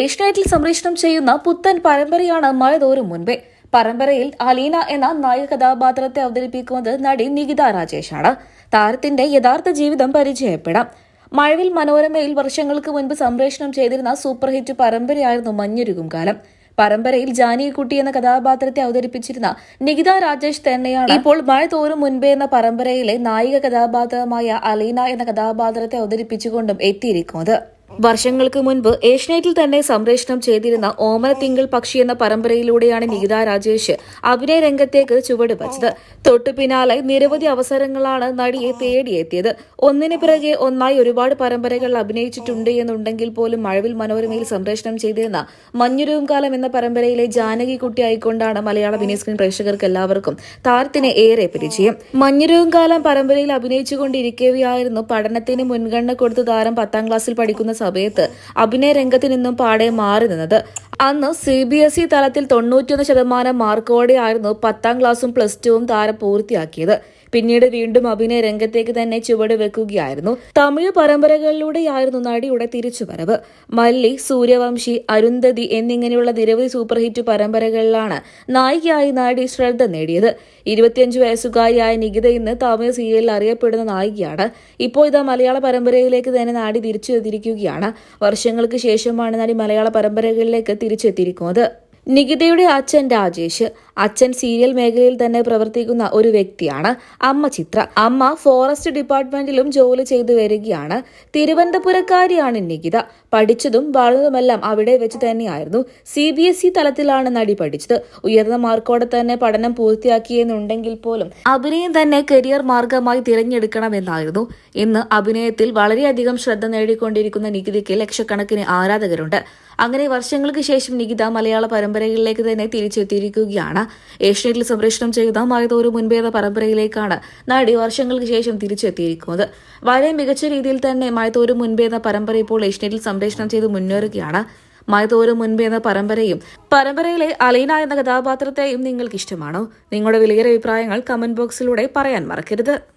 ഏഷ്യനെറ്റിൽ സംപ്രേഷണം ചെയ്യുന്ന പുത്തൻ പരമ്പരയാണ് മഴതോറും മുൻപേ. പരമ്പരയിൽ അലീന എന്ന നായക കഥാപാത്രത്തെ അവതരിപ്പിക്കുന്നത് നടി നികിത രാജേഷാണ്. താരത്തിന്റെ യഥാർത്ഥ ജീവിതം പരിചയപ്പെടാം. മഴവിൽ മനോരമയിൽ വർഷങ്ങൾക്ക് മുൻപ് സംപ്രേഷണം ചെയ്തിരുന്ന സൂപ്പർ ഹിറ്റ് പരമ്പരയായിരുന്നു മഞ്ഞുരുകും കാലം. പരമ്പരയിൽ ജാനിക്കുട്ടി എന്ന കഥാപാത്രത്തെ അവതരിപ്പിച്ചിരുന്ന നികിത രാജേഷ് തന്നെയാണ് ഇപ്പോൾ മഴ തോറും മുൻപേ എന്ന പരമ്പരയിലെ നായിക കഥാപാത്രമായ അലീന എന്ന കഥാപാത്രത്തെ അവതരിപ്പിച്ചുകൊണ്ടും എത്തിയിരിക്കുന്നത്. വർഷങ്ങൾക്ക് മുൻപ് ഏഷ്യനെറ്റിൽ തന്നെ സംപ്രേഷണം ചെയ്തിരുന്ന ഓമന തിങ്കൾ പക്ഷി എന്ന പരമ്പരയിലൂടെയാണ് നികിത രാജേഷ് അഭിനയ രംഗത്തേക്ക് ചുവട് വച്ചത് തൊട്ടു പിന്നാലെ നിരവധി അവസരങ്ങളാണ് നടിയെ തേടിയെത്തിയത്. ഒന്നിന് പിറകെ ഒന്നായി ഒരുപാട് പരമ്പരകൾ അഭിനയിച്ചിട്ടുണ്ട് എന്നുണ്ടെങ്കിൽ പോലും മഴവിൽ മനോരമയിൽ സംപ്രേഷണം ചെയ്തിരുന്ന മഞ്ഞുരുവും കാലം എന്ന പരമ്പരയിലെ ജാനകി കുട്ടിയായിക്കൊണ്ടാണ് മലയാള മിനി സ്ക്രീൻ പ്രേക്ഷകർക്ക് എല്ലാവർക്കും താരത്തിന് ഏറെ പരിചയം. മഞ്ഞുരുവും കാലം പരമ്പരയിൽ അഭിനയിച്ചുകൊണ്ടിരിക്കവെയായിരുന്നു പഠനത്തിന് മുൻഗണന കൊടുത്ത് താരം പത്താം ക്ലാസ്സിൽ പഠിക്കുന്ന സമയത്ത് അഭിനയ രംഗത്ത് നിന്നും പാടെ മാറി നിന്നത്. അന്ന് സി ബി എസ് ഇ തലത്തിൽ തൊണ്ണൂറ്റിയൊന്ന് ശതമാനം മാർക്കോടെയായിരുന്നു പത്താം ക്ലാസ്സും പ്ലസ് ടുവും താരം പൂർത്തിയാക്കിയത്. പിന്നീട് വീണ്ടും അഭിനയ രംഗത്തേക്ക് തന്നെ ചുവട് വെക്കുകയായിരുന്നു. തമിഴ് പരമ്പരകളിലൂടെയായിരുന്നു നടിയുടെ തിരിച്ചുവരവ്. മല്ലി സൂര്യവംശി അരുന്ധതി എന്നിങ്ങനെയുള്ള നിരവധി സൂപ്പർ ഹിറ്റ് പരമ്പരകളിലാണ് നായികയായി നടി ശ്രദ്ധ നേടിയത്. ഇരുപത്തിയഞ്ച് വയസ്സുകാരിയായ നികിത ഇന്ന് തമിഴ് സീരിയലിൽ അറിയപ്പെടുന്ന നായികയാണ്. ഇപ്പോൾ ഇതാ മലയാള പരമ്പരയിലേക്ക് തന്നെ നാടി തിരിച്ചെത്തിയിരിക്കുകയാണ്. വർഷങ്ങൾക്ക് ശേഷമാണ് നടി മലയാള പരമ്പരകളിലേക്ക് തിരിച്ചെത്തിയിരിക്കുന്നത്. നികിതയുടെ അച്ഛൻ രാജേഷ്. അച്ഛൻ സീരിയൽ മേഖലയിൽ തന്നെ പ്രവർത്തിക്കുന്ന ഒരു വ്യക്തിയാണ് അമ്മ ചിത്ര. അമ്മ ഫോറസ്റ്റ് ഡിപ്പാർട്ട്മെന്റിലും ജോലി ചെയ്തു വരികയാണ്. തിരുവനന്തപുരക്കാരിയാണ് നികിത. പഠിച്ചതും വളർന്നതുമെല്ലാം അവിടെ വെച്ച് തന്നെയായിരുന്നു. സി ബി എസ് ഇ തലത്തിലാണ് നടി പഠിച്ചത്. ഉയർന്ന മാർക്കോടെ തന്നെ പഠനം പൂർത്തിയാക്കിയെന്നുണ്ടെങ്കിൽ പോലും അഭിനയം തന്നെ കരിയർ മാർഗമായി തിരഞ്ഞെടുക്കണമെന്നായിരുന്നു. ഇന്ന് അഭിനയത്തിൽ വളരെയധികം ശ്രദ്ധ നേടിക്കൊണ്ടിരിക്കുന്ന നികിതയ്ക്ക് ലക്ഷക്കണക്കിന് ആരാധകരുണ്ട്. അങ്ങനെ വർഷങ്ങൾക്ക് ശേഷം നികിത മലയാള പരമ്പരകളിലേക്ക് തന്നെ തിരിച്ചെത്തിയിരിക്കുകയാണ്. ഏഷ്യനെറ്റിൽ സംപ്രേഷണം ചെയ്ത മായതോരു മുൻപേത പരമ്പരയിലേക്കാണ് നടി വർഷങ്ങൾക്ക് ശേഷം തിരിച്ചെത്തിയിരിക്കുന്നത്. വളരെ മികച്ച രീതിയിൽ തന്നെ മായതോരു മുൻപേത പരമ്പര ഇപ്പോൾ ഏഷ്യനെറ്റിൽ സംപ്രേഷണം ചെയ്ത് മുന്നേറുകയാണ്. മയതോരും മുൻപേ എന്ന പരമ്പരയും പരമ്പരയിലെ അലീന എന്ന കഥാപാത്രത്തെയും നിങ്ങൾക്ക് ഇഷ്ടമാണോ നിങ്ങളുടെ വിലയേറെ അഭിപ്രായങ്ങൾ കമന്റ് ബോക്സിലൂടെ പറയാൻ മറക്കരുത്.